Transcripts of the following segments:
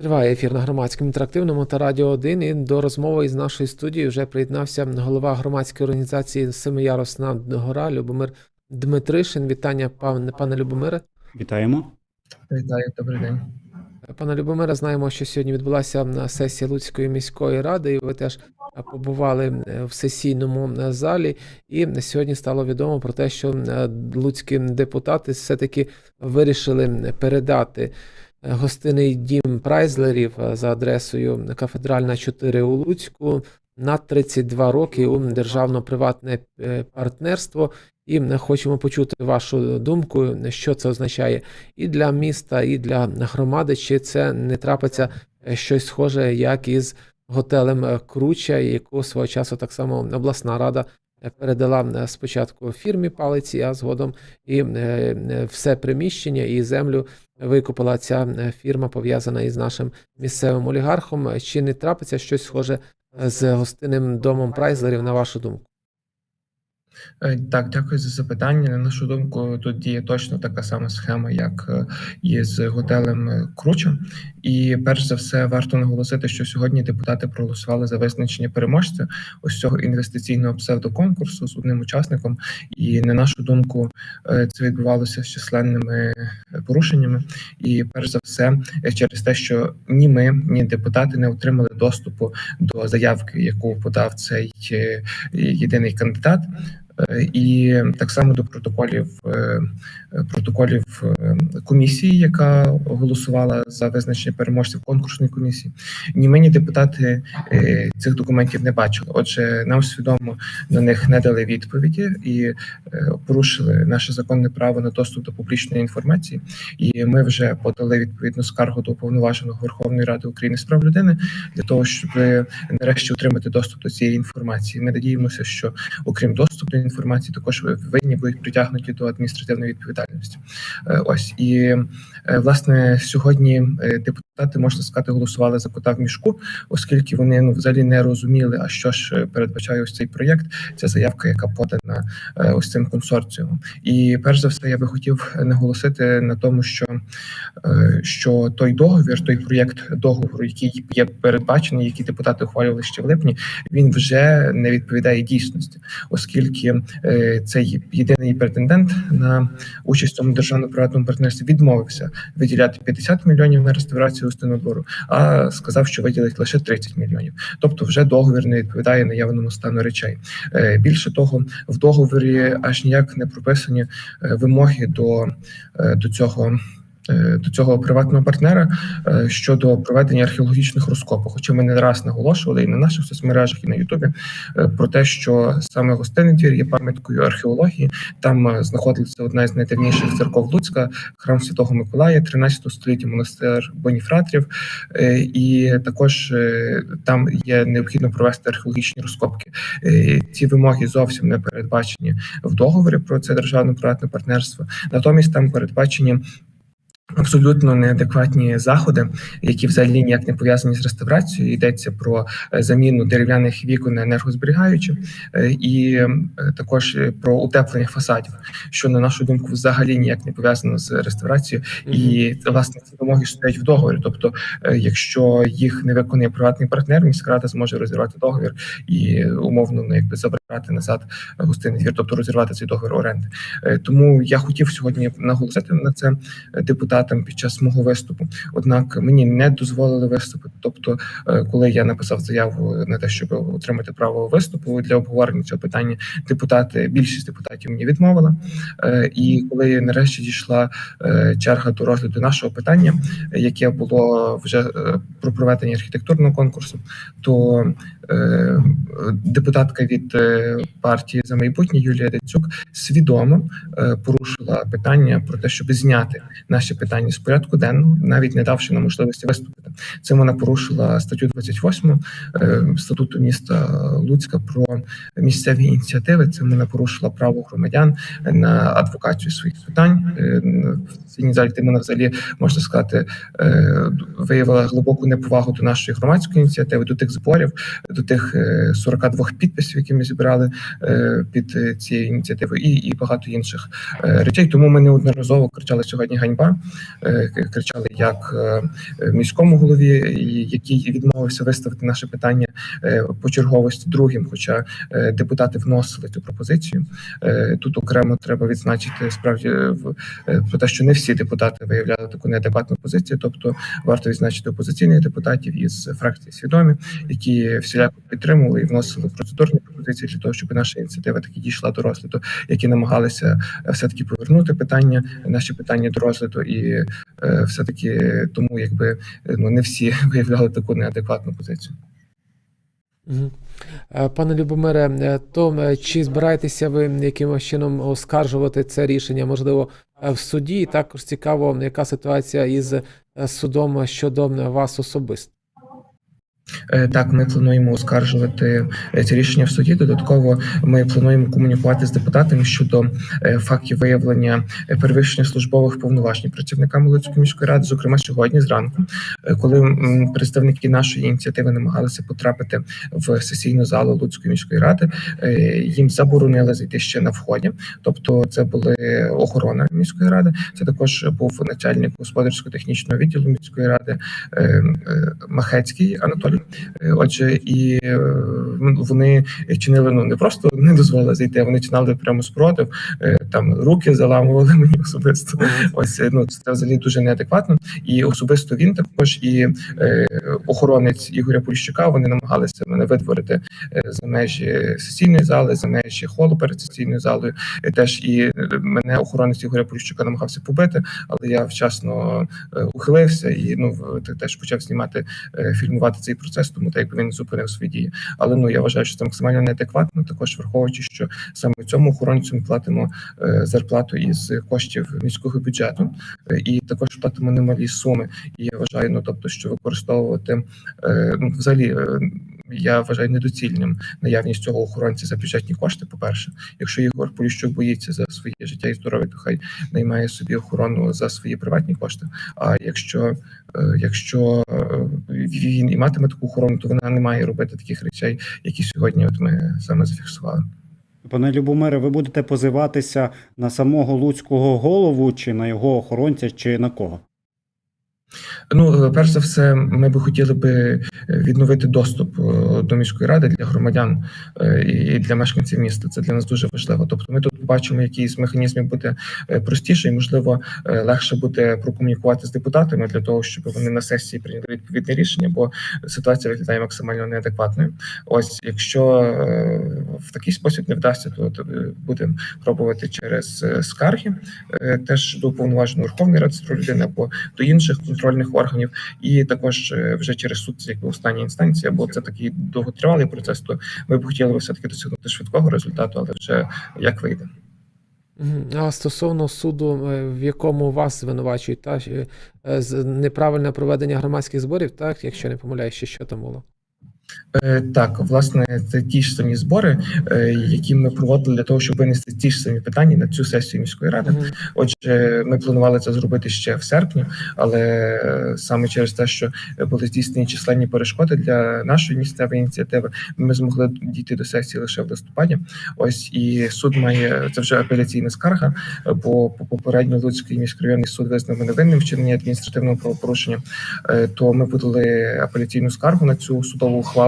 Триває ефір на громадському інтерактивному та радіо 1. І до розмови із нашої студії вже приєднався голова громадської організації Семиярусна Гора Любомир Дмитришин. Вітання, пане, пане Любомире. Вітаємо. Вітаю, добрий день. Пане Любомире, знаємо, що сьогодні відбулася сесія Луцької міської ради, і ви теж побували в сесійному залі. І сьогодні стало відомо про те, що луцькі депутати все-таки вирішили передати гостинний дім Прайзлерів за адресою Кафедральна 4 у Луцьку на 32 роки у державно-приватне е, партнерство. І хочемо почути вашу думку, що це означає і для міста, і для громади. Чи це не трапиться щось схоже, як із готелем Круча, яку свого часу так само обласна рада передала спочатку фірмі палиці, а згодом і все приміщення і землю викупила ця фірма, пов'язана із нашим місцевим олігархом. Чи не трапиться щось схоже з гостинним домом Прайзлерів, на вашу думку? Е, Так, дякую за запитання. На нашу думку, тут діє точно така сама схема, як е, і з готелем е, Круча. І перш за все, варто наголосити, що сьогодні депутати проголосували за визначення переможця ось цього інвестиційного псевдоконкурсу з одним учасником. І на нашу думку, це відбувалося з численними порушеннями. І перш за все, через те, що ні ми, ні депутати не отримали доступу до заявки, яку подав цей єдиний кандидат. І так само до протоколів протоколів комісії, яка голосувала за визначення переможців конкурсної комісії. Ні ми, ні депутати цих документів не бачили. Отже, нам свідомо на них не дали відповіді і порушили наше законне право на доступ до публічної інформації. І ми вже подали відповідну скаргу до уповноваженого Верховної Ради України з прав людини для того, щоб нарешті отримати доступ до цієї інформації. Ми надіємося, що окрім доступу до інформації, також винні будуть притягнуті до адміністративної відповідальності. Ось і власне сьогодні депутати можна сказати голосували за кота в мішку, оскільки вони ну взагалі не розуміли, а що ж передбачає ось цей проєкт. Ця заявка, яка подана ось цим консорціумом. І перш за все, я би хотів наголосити на тому, що, що той договір, той проєкт договору, який є передбачений, який депутати ухвалювали ще в липні, він вже не відповідає дійсності, оскільки цей єдиний претендент на участь в цьому державно-приватному партнерстві відмовився виділяти 50 мільйонів на реставрацію гостинного а сказав, що виділить лише 30 мільйонів. Тобто, вже договір не відповідає наявному стану речей. Більше того, в договорі аж ніяк не прописані вимоги до, до цього. До цього приватного партнера щодо проведення археологічних розкопок. Хоча ми не раз наголошували і на наших соцмережах, і на Ютубі про те, що саме гостинний двір є пам'яткою археології. Там знаходиться одна з найдавніших церков Луцька, храм Святого Миколая, 13 століття монастир Боніфратрів, і також там є необхідно провести археологічні розкопки. Ці вимоги зовсім не передбачені в договорі про це державно приватне партнерство. Натомість там передбачені. Абсолютно неадекватні заходи, які взагалі ніяк не пов'язані з реставрацією. Йдеться про заміну дерев'яних вікон на енергозберігаючі, і також про утеплення фасадів, що на нашу думку взагалі ніяк не пов'язано з реставрацією, і власне ці вимоги стоять в договорі. Тобто, якщо їх не виконує приватний партнер, міська рада зможе розірвати договір і умовно ну, якби забрати назад гостинний двір, тобто розірвати цей договір оренди. Тому я хотів сьогодні наголосити на це депутатам під час мого виступу. Однак мені не дозволили виступити. Тобто, коли я написав заяву на те, щоб отримати право виступу для обговорення цього питання, депутати більшість депутатів мені відмовила. І коли нарешті дійшла черга до розгляду нашого питання, яке було вже про проведення архітектурного конкурсу, то депутатка від партії за майбутнє Юлія Децюк свідомо порушила питання про те, щоб зняти наші питання з порядку денного, навіть не давши нам можливості виступити. Цим вона порушила статтю 28 статуту міста Луцька про місцеві ініціативи. Цим вона порушила право громадян на адвокацію своїх питань. В цій залі вона взагалі можна сказати виявила глибоку неповагу до нашої громадської ініціативи, до тих зборів, до тих 42 підписів, які ми зібрали. Збирали е, під е, цією ініціативою, і, і багато інших е, речей. Тому ми неодноразово кричали сьогодні ганьба, кричали як міському голові, який відмовився виставити наше питання по черговості другим, хоча депутати вносили цю пропозицію. Тут окремо треба відзначити справді в- про те, що не всі депутати виявляли таку неадекватну позицію. Тобто варто відзначити опозиційних депутатів із фракції свідомі, які всіляко підтримували і вносили процедурні пропозиції для того, щоб наша ініціатива таки дійшла до розгляду, які намагалися е, все таки повернути питання, наші питання до розгляду, і е, все таки тому, якби е, ну не всі виявляли таку неадекватну позицію. Пане Любомире, то чи збираєтеся ви якимось чином оскаржувати це рішення, можливо, в суді? І також цікаво, яка ситуація із судом щодо вас особисто. Е, Так, ми плануємо оскаржувати е, ці рішення в суді. Додатково ми плануємо комунікувати з депутатами щодо е, фактів виявлення перевищення службових повноважень працівниками Луцької міської ради. Зокрема, сьогодні зранку, коли представники нашої ініціативи намагалися потрапити в сесійну залу Луцької міської ради, їм заборонили зайти ще на вході. Тобто, це були охорона міської ради. Це також був начальник господарсько-технічного відділу міської ради Махецький Анатолій. Е, Отже, і е, ну, вони чинили ну не просто не дозволили зайти, а вони чинали прямо спротив. е, Там руки заламували мені особисто. Ось ну це взагалі дуже неадекватно. І особисто він також і охоронець Ігоря Поліщука. Вони намагалися мене видворити за межі сесійної зали, за межі холу перед сесійною залою. Теж і мене охоронець Ігоря Поліщука намагався побити, але я вчасно ухилився і ну теж почав знімати фільмувати цей процес, тому так якби він зупинив свої дії. Але ну я вважаю, що це максимально неадекватно. Також враховуючи, що саме цьому охоронцю ми платимо е, зарплату із коштів міського бюджету, е, і також платимо немалі суми. І я вважаю, ну тобто, що використовувати е, ну взагалі. Я вважаю недоцільним наявність цього охоронця за бюджетні кошти. По перше, якщо Ігор Поліщук боїться за своє життя і здоров'я, то хай наймає собі охорону за свої приватні кошти. А якщо е, якщо е, він і матиме таку охорону, то вона не має робити таких речей, які сьогодні от ми саме зафіксували. Пане Любомире, ви будете позиватися на самого луцького голову, чи на його охоронця, чи на кого? Ну, е, перш за все, ми би хотіли би е, відновити доступ е, до міської ради для громадян і для мешканців міста. Це для нас дуже важливо. Тобто, ми тут бачимо, який з механізмів буде простіше, і можливо легше буде прокомунікувати з депутатами для того, щоб вони на сесії прийняли відповідне рішення, бо ситуація виглядає максимально неадекватною. Ось, якщо в такий спосіб не вдасться, то, будемо пробувати через скарги, теж до уповноваженої Верховної Ради з прав людини або до інших контрольних органів, і також е, вже через суд якби остання інстанція, бо це такий довготривалий процес. То ми б хотіли все таки досягнути швидкого результату, але вже як вийде. А стосовно суду, е, в якому вас звинувачують, та е, неправильне проведення громадських зборів, так, якщо не помиляюсь, що там було? Е, Так, власне, це ті ж самі збори, е, які ми проводили для того, щоб винести ті ж самі питання на цю сесію міської ради. Отже, ми планували це зробити ще в серпні, але саме через те, що були здійснені численні перешкоди для нашої місцевої ініціативи, ми змогли дійти до сесії лише в листопаді. Ось і суд має це вже апеляційна скарга, бо по попередньо Луцький міськрайонний суд визнав мене винним в вчиненні адміністративного правопорушення. Е, То ми подали апеляційну скаргу на цю судову ухвалу,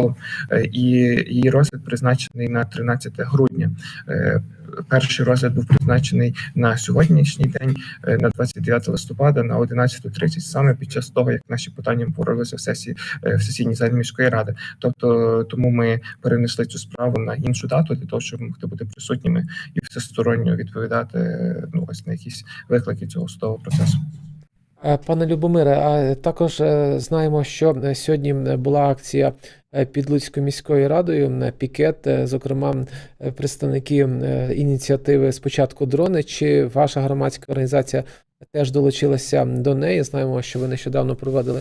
е, і її розгляд призначений на 13 грудня. Е, Перший розгляд був призначений на сьогоднішній день, е, на 29 листопада, на 11.30, саме під час того, як наші питання боролися в сесії в сесійній залі міської ради. Тобто, тому ми перенесли цю справу на іншу дату для того, щоб могти бути присутніми і всесторонньо відповідати ну ось на якісь виклики цього судового процесу. Е, Пане Любомире, а також е, знаємо, що е, сьогодні була акція під Луцькою міською радою пікет, зокрема представники ініціативи спочатку дрони. Чи ваша громадська організація теж долучилася до неї? Знаємо, що ви нещодавно проводили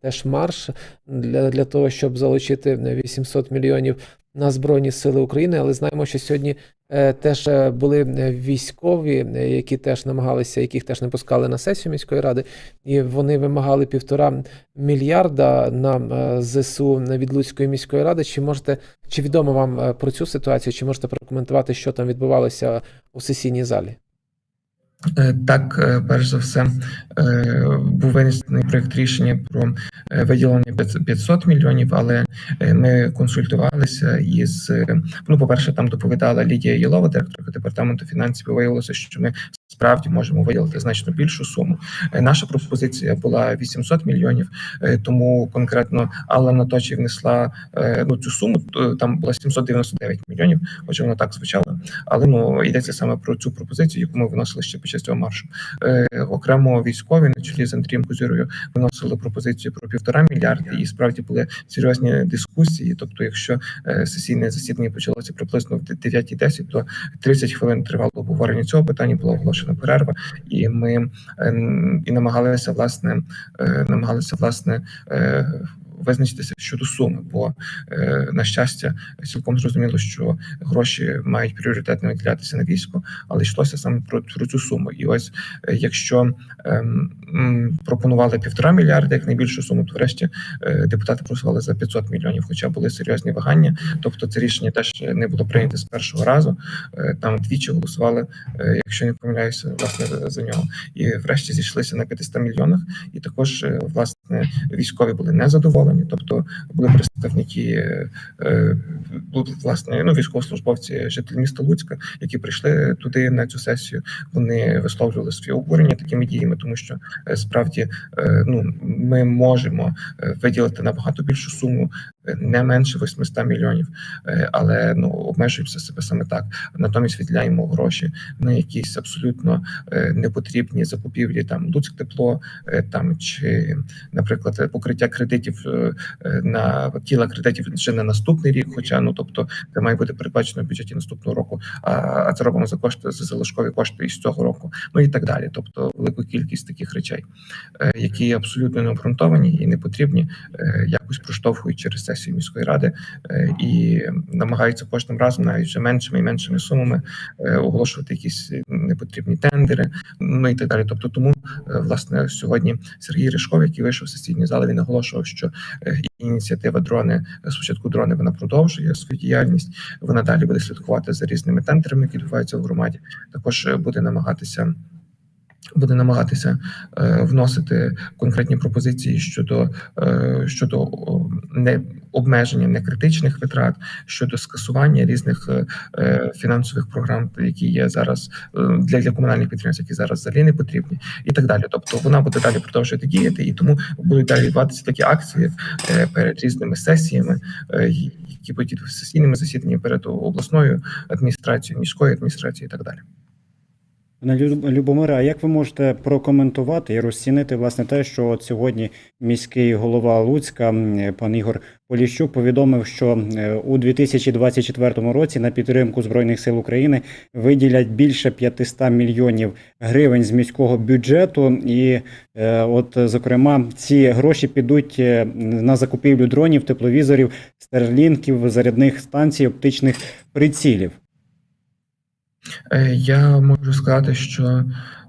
теж марш для, для того, щоб залучити 800 мільйонів на Збройні Сили України, але знаємо, що сьогодні е, теж е, були е, військові, які теж намагалися, яких теж не пускали на сесію міської ради, і вони вимагали півтора мільярда на ЗСУ від Луцької міської ради. Чи можете, чи відомо вам про цю ситуацію, чи можете прокоментувати, що там відбувалося у сесійній залі? Е, Так, е, перш за все, е, був винесений проєкт рішення про виділення 500 мільйонів, але ми консультувалися із ну, по-перше, там доповідала Лідія Єлова, директорка департаменту фінансів. і Виявилося, що ми справді можемо виділити значно більшу суму. Е, Наша пропозиція була 800 мільйонів, е, тому конкретно Алла Наточі внесла е, ну цю суму. Там була 799 мільйонів, хоча воно так звучало. Але ну йдеться саме про цю пропозицію, яку ми виносили ще під час цього маршу. Окремо військові на чолі з Андрієм Кузюрою виносили пропозицію про півтора мільярди, і справді були серйозні дискусії. Тобто, якщо сесійне засідання почалося приблизно в 9.10, то 30 хвилин тривало обговорення цього питання, була оголошена перерва, і ми е, і намагалися власне е, намагалися власне. Визначитися щодо суми, бо е, на щастя цілком зрозуміло, що гроші мають пріоритетно виділятися на військо, але йшлося саме про, про цю суму. І ось е, якщо ем, пропонували півтора мільярда як найбільшу суму, то врешті е, депутати просували за 500 мільйонів, хоча були серйозні вагання. Тобто це рішення теж не було прийнято з першого разу. Е, Там двічі голосували, е, якщо не помиляюся, власне за нього. І врешті зійшлися на 500 мільйонах. І також е, власне військові були незадоволені, тобто були представники е, е, власне ну військовослужбовці, жителі міста Луцька, які прийшли туди на цю сесію. Вони висловлювали своє обурення такими діями, тому що е, справді е, ну ми можемо е, виділити набагато більшу суму, е, не менше 800 мільйонів, е, але ну обмежуємося себе саме так. Натомість виділяємо гроші на якісь абсолютно е, непотрібні закупівлі, там Луцьк тепло, е, там чи, наприклад, покриття кредитів на тіла кредитів ще на наступний рік. Хоча ну тобто це має бути передбачено в бюджеті наступного року, а, це робимо за кошти за залишкові кошти із цього року, ну і так далі. Тобто велику кількість таких речей, які абсолютно не обґрунтовані і не потрібні, якось проштовхують через сесію міської ради е, і намагаються кожним разом навіть вже меншими і меншими сумами е, оголошувати якісь непотрібні тендери, ну і так далі. Тобто, тому е, власне сьогодні Сергій Ришков, який вийшов в сесійній зали, він наголошував, що ініціатива дрони спочатку дрони вона продовжує свою діяльність. Вона далі буде слідкувати за різними тендерами, які відбуваються в громаді. Також буде намагатися. Буде намагатися е, вносити конкретні пропозиції щодо е, щодо не обмеження некритичних витрат, щодо скасування різних е, е, фінансових програм, які є зараз е, для, для комунальних підприємств, які зараз взагалі не потрібні, і так далі. Тобто вона буде далі продовжувати діяти, і тому будуть далі відбуватися такі акції перед різними сесіями, які будуть сесійними засіданнями перед обласною адміністрацією, міською адміністрацією і так далі. Пане Люб- Любомире, а як ви можете прокоментувати і розцінити власне те, що от сьогодні міський голова Луцька, пан Ігор Поліщук, повідомив, що е, у 2024 році на підтримку збройних сил України виділять більше 500 мільйонів гривень з міського бюджету, і е, от зокрема ці гроші підуть е, на закупівлю дронів, тепловізорів, старлінків, зарядних станцій, оптичних прицілів. Е, Я можу сказати, що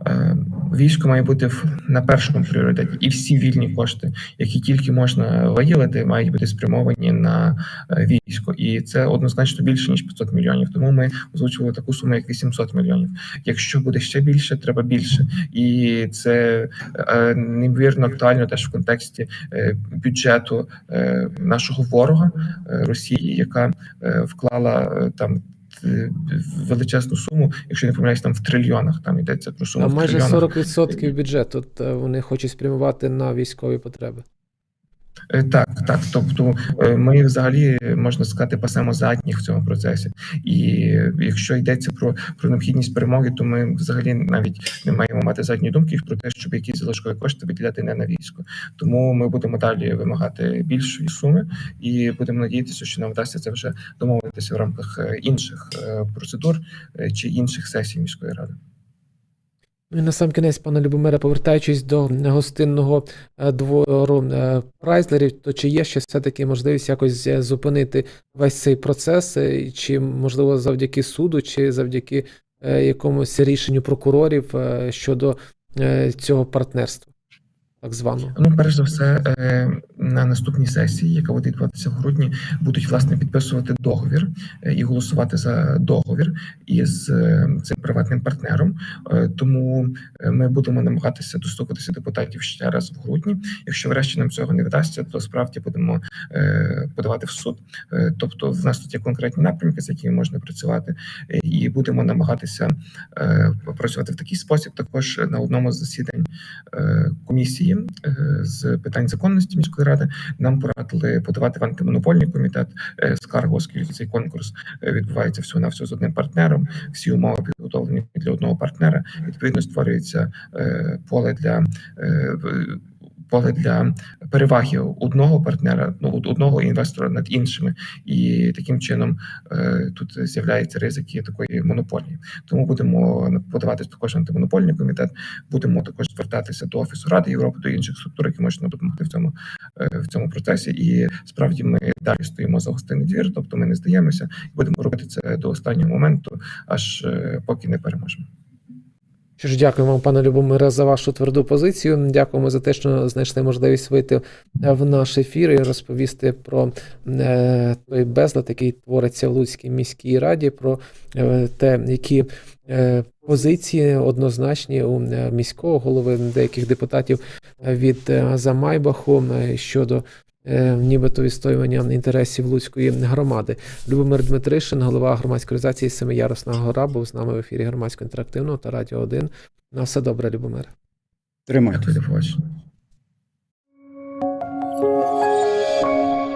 е, військо має бути на першому пріоритеті, і всі вільні кошти, які тільки можна виділити, мають бути спрямовані на е, військо, і це однозначно більше ніж 500 мільйонів. Тому ми озвучували таку суму, як 800 мільйонів. Якщо буде ще більше, треба більше, і це неймовірно актуально теж в контексті бюджету нашого ворога Росії, яка вклала там величезну суму, якщо не помиляюсь, там в трильйонах там йдеться про суму А в майже трильйонах. 40% бюджету е, вони хочуть спрямувати на військові потреби. Е, Так, так. Тобто е, ми взагалі можна сказати пасемо задніх в цьому процесі. І якщо йдеться про, про необхідність перемоги, то ми взагалі навіть не маємо мати задньої думки про те, щоб якісь залишкові кошти виділяти не на військо. Тому ми будемо далі вимагати більшої суми і будемо надіятися, що нам вдасться це вже домовитися в рамках е, інших процедур чи інших сесій міської ради. Ну і на сам кінець, пане Любомире, повертаючись до гостинного е, двору е, прайзлерів, то чи є ще все-таки можливість якось е, зупинити весь цей процес, чи можливо завдяки суду, чи завдяки якомусь рішенню прокурорів щодо цього партнерства, так званого? Ну, перш за все, е, на наступній сесії, яка буде відбуватися в грудні, будуть власне підписувати договір е, і голосувати за договір із е, цим приватним партнером. Тому ми будемо намагатися достукатися депутатів ще раз в грудні. Якщо врешті нам цього не вдасться, то справді будемо подавати в суд. Тобто, в нас тут є конкретні напрямки, з якими можна працювати, і будемо намагатися працювати в такий спосіб. Також на одному з засідань комісії е, з питань законності міської ради нам порадили подавати в антимонопольний комітет е, скаргу, оскільки цей конкурс е, відбувається всього на всього з одним партнером. Всі умови підготовлені для одного партнера. Відповідно, створюється е, поле для. Поле для переваги одного партнера, ну одного інвестора над іншими, і таким чином е, тут з'являються ризики такої монополії. Тому будемо подавати також антимонопольний комітет. Будемо також звертатися до офісу Ради Європи, до інших структур, які можуть нам допомогти в цьому е, в цьому процесі. І справді ми далі стоїмо за гостинний двір, тобто ми не здаємося, і будемо робити це до останнього моменту, аж е, поки не переможемо. Що ж, дякую вам, пане Любомире, за вашу тверду позицію. Дякуємо за те, що знайшли можливість вийти в наш ефір і розповісти про е, той безлад, який твориться в Луцькій міській раді, про е, те, які е, позиції однозначні у міського голови деяких депутатів від Замайбаху щодо. Е, Нібито відстоювання інтересів Луцької громади. Любомир Дмитришин, голова громадської організації Семиярусна гора, був з нами в ефірі громадського інтерактивного та радіо 1. На все добре, Любомир. Тримайтеся. Дякую, побачення.